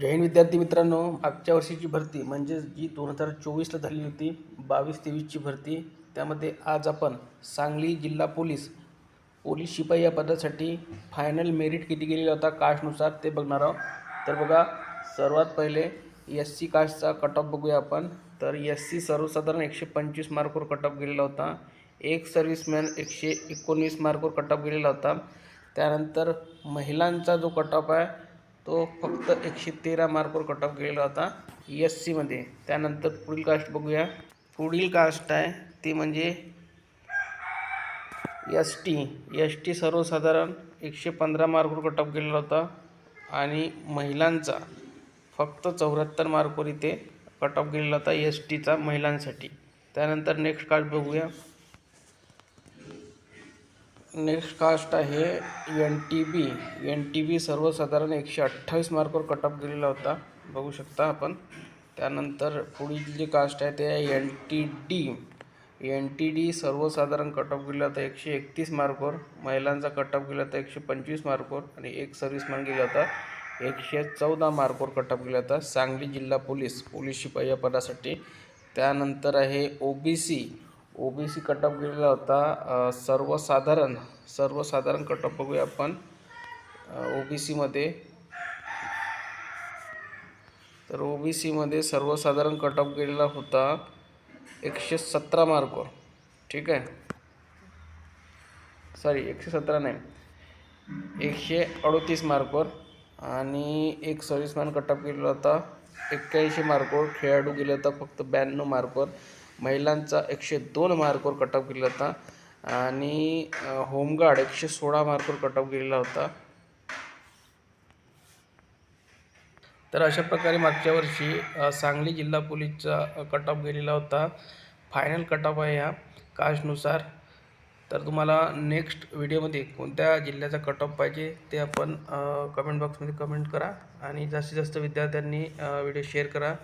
जैन विद्यार्थी मित्रांनो मागच्या वर्षीची भरती म्हणजेच जी दोन हजार चोवीसला झालेली होती बावीस तेवीसची भरती त्यामध्ये आज आपण सांगली जिल्हा पोलीस पोलीस शिपाई या पदासाठी फायनल मेरिट किती गेलेला होता कास्टनुसार ते बघणार आहोत. तर बघा सर्वात पहिले एस सी कास्टचा कट ऑफ बघूया आपण. तर एस सी सर्वसाधारण एकशे पंचवीस मार्कवर कट ऑफ गेलेला होता. एक सर्व्हिसमॅन एकशे एकोणवीस मार्कवर कट ऑफ गेलेला होता. त्यानंतर महिलांचा जो कट ऑफ आहे तो फक्त एकशे तेरा मार्कवर कट ऑफ गेलेला होता एस सीमध्ये त्यानंतर पुढील कास्ट बघूया. पुढील कास्ट आहे ती म्हणजे एस टी एस टी सर्वसाधारण एकशे पंधरा मार्कवर कट ऑफ गेलेला होता. आणि महिलांचा फक्त चौऱ्याहत्तर मार्कवर इथे कट ऑफ गेलेला होता एस टीचा महिलांसाठी. त्यानंतर नेक्स्ट कास्ट बघूया. नेक्स्ट कास्ट आहे N T B N T B सर्वसाधारण एकशे अठ्ठावीस मार्कवर कट ऑफ गेलेला होता. बघू शकता आपण. त्यानंतर पुढील जी कास्ट आहे ते आहे N T D N T D सर्वसाधारण कट ऑफ गेला होता एकशे एकतीस मार्कवर महिलांचा कट ऑफ गेला होता एकशे पंचवीस मार्कवर आणि एक सर्व्हिसमॅन गेला होता एकशे चौदा मार्कवर कट ऑफ गेला होता. सांगली जिल्हा पोलीस पोलीस शिपाई या पदासाठी. त्यानंतर आहे O B C O B C cut off गेलेला होता. सर्वसाधारण सर्वसाधारण कटअप बघूया आपण. ओ बी सीमध्ये तर ओ बी सीमध्ये सर्वसाधारण कटअप गेलेला होता एकशे सतरा मार्क ठीक आहे? सॉरी एकशे सतरा नाही. एकशे अडोतीस मार्कवर आणि एक सर्व्हिसमॅन कटअप ऑफ गेलेला होता. एक्क्याऐंशी मार्कवर खेळाडू गेला होता फक्त ब्याण्णव मार्कवर महिलांचा एकशे दोन मार्कवर कटअप ऑफ गेला होता. आणि होमगार्ड एकशे सोळा मार्कवर कटअप केलेला गेलेला होता. तर अशा प्रकारे मागच्या वर्षी सांगली जिल्हा पोलीसचा कटअप गेलेला होता. फायनल कटअप आहे ह्या कास्टनुसार तर तुम्हाला नेक्स्ट व्हिडिओमध्ये कोणत्या जिल्ह्याचा कट ऑफ पाहिजे ते आपण कमेंट बॉक्समध्ये कमेंट करा. आणि जास्तीत जास्त विद्यार्थ्यांनी व्हिडिओ शेअर करा.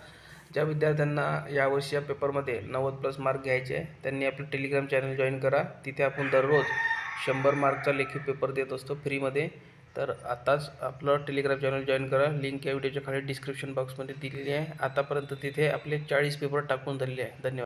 ज्या विद्यार्थ्यांना यावर्षी या पेपरमध्ये नव्वद प्लस मार्क घ्यायचे आहे त्यांनी आपलं टेलिग्राम चॅनल जॉईन करा. तिथे आपण दररोज शंभर मार्कचा लेखी पेपर देत असतो फ्रीमध्ये. तर आताच आपलं टेलिग्राम चॅनल जॉईन करा. लिंक या व्हिडिओच्या खाली डिस्क्रिप्शन बॉक्समध्ये दिलेली आहे. आतापर्यंत तिथे आपले चाळीस पेपर टाकून झालेले आहे. धन्यवाद.